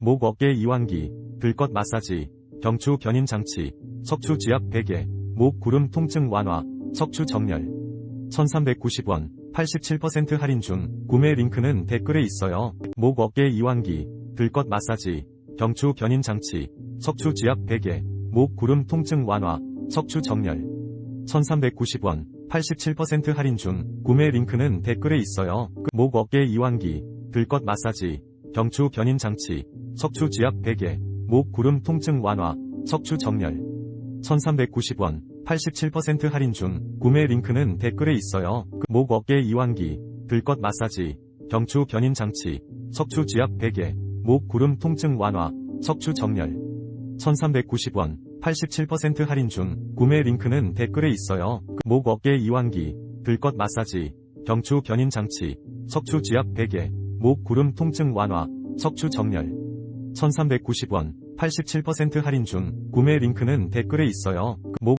목 어깨 이완기, 들것 마사지, 경추 견인 장치, 척추 지압 베개, 목 구름 통증 완화, 척추 정렬. 1390원, 87% 할인 중, 구매 링크는 댓글에 있어요. 목 어깨 이완기, 들것 마사지, 경추 견인 장치, 척추 지압 베개, 목 구름 통증 완화, 척추 정렬. 1390원, 87% 할인 중, 구매 링크는 댓글에 있어요. 목 어깨 이완기, 들것 마사지, 경추 견인 장치, 척추 지압 베개, 목 구름 통증 완화, 척추 정렬. 1390원, 87% 할인 중, 구매 링크는 댓글에 있어요. 목 어깨 이완기, 들것 마사지, 경추 견인 장치, 척추 지압 베개, 목 구름 통증 완화, 척추 정렬. 1390원, 87% 할인 중, 구매 링크는 댓글에 있어요. 목 어깨 이완기, 들것 마사지, 경추 견인 장치, 척추 지압 베개, 목 구름 통증 완화, 척추 정렬. 1390원, 87% 할인 중, 구매 링크는 댓글에 있어요. 목